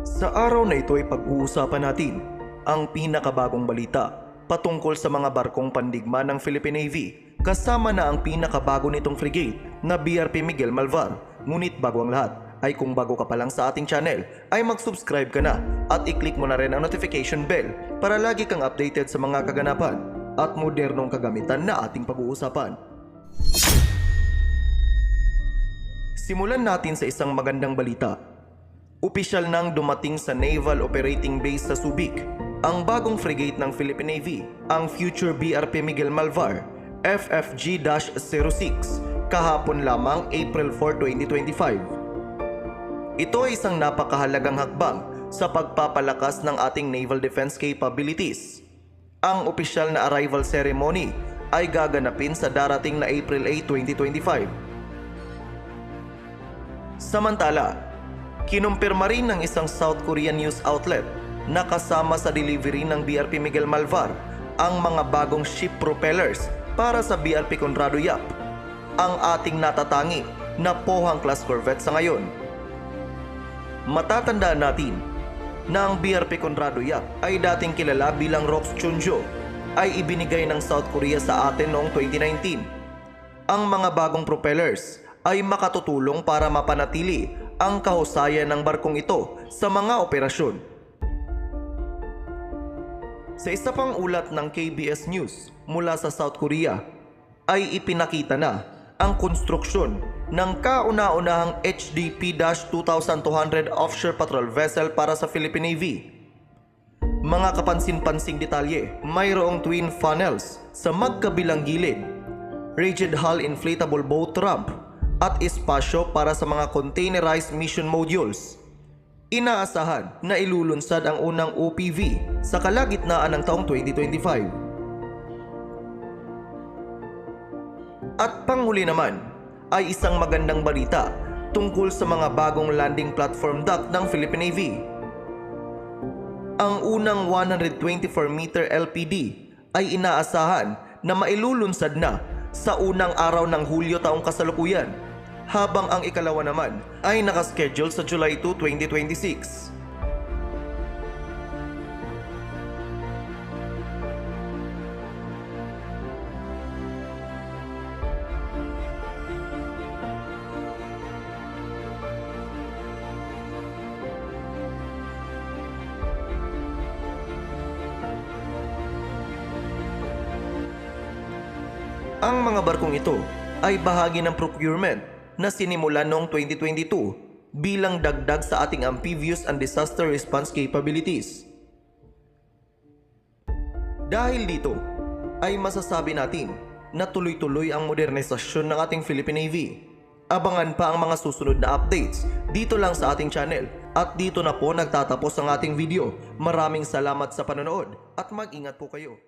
Sa araw na ito ay pag-uusapan natin ang pinakabagong balita patungkol sa mga barkong pandigma ng Philippine Navy kasama na ang pinakabago nitong frigate na BRP Miguel Malvar. Ngunit bago ang lahat ay kung bago ka pa lang sa ating channel ay mag-subscribe ka na at i-click mo na rin ang notification bell para lagi kang updated sa mga kaganapan at modernong kagamitan na ating pag-uusapan. Simulan natin sa isang magandang balita Opisyal nang dumating sa Naval Operating Base sa Subic ang bagong frigate ng Philippine Navy, ang Future BRP Miguel Malvar FFG-06 kahapon lamang April 4, 2025. Ito ay isang napakahalagang hakbang sa pagpapalakas ng ating naval defense capabilities. Ang opisyal na arrival ceremony ay gaganapin sa darating na April 8, 2025. Samantala, kinumpirma rin ng isang South Korean news outlet na kasama sa delivery ng BRP Miguel Malvar ang mga bagong ship propellers para sa BRP Conrado Yap, ang ating natatangi na Pohang class corvette sa ngayon. Matatandaan natin na ang BRP Conrado Yap ay dating kilala bilang ROX Chunjo ay ibinigay ng South Korea sa atin noong 2019. Ang mga bagong propellers ay makatutulong para mapanatili ang kahusayan ng barkong ito sa mga operasyon. Sa isa pang ulat ng KBS News mula sa South Korea ay ipinakita na ang konstruksyon ng kauna-unahang HDP-2200 offshore patrol vessel para sa Philippine Navy. Mga kapansin-pansing detalye, mayroong twin funnels sa magkabilang gilid, rigid hull inflatable boat ramp, at espasyo para sa mga containerized mission modules. Inaasahan na ilulunsad ang unang OPV sa kalagitnaan ng taong 2025. At panghuli naman ay isang magandang balita tungkol sa mga bagong landing platform dock ng Philippine Navy. Ang unang 124-meter LPD ay inaasahan na mailulunsad na sa unang araw ng Hulyo taong kasalukuyan habang ang ikalawa naman ay nakaschedule sa July 2, 2026. Ang mga barkong ito ay bahagi ng procurement na sinimulan noong 2022 bilang dagdag sa ating amphibious and disaster response capabilities. Dahil dito, ay masasabi natin na tuloy-tuloy ang modernisasyon ng ating Philippine Navy. Abangan pa ang mga susunod na updates dito lang sa ating channel. At dito na po nagtatapos ang ating video. Maraming salamat sa panonood at mag-ingat po kayo.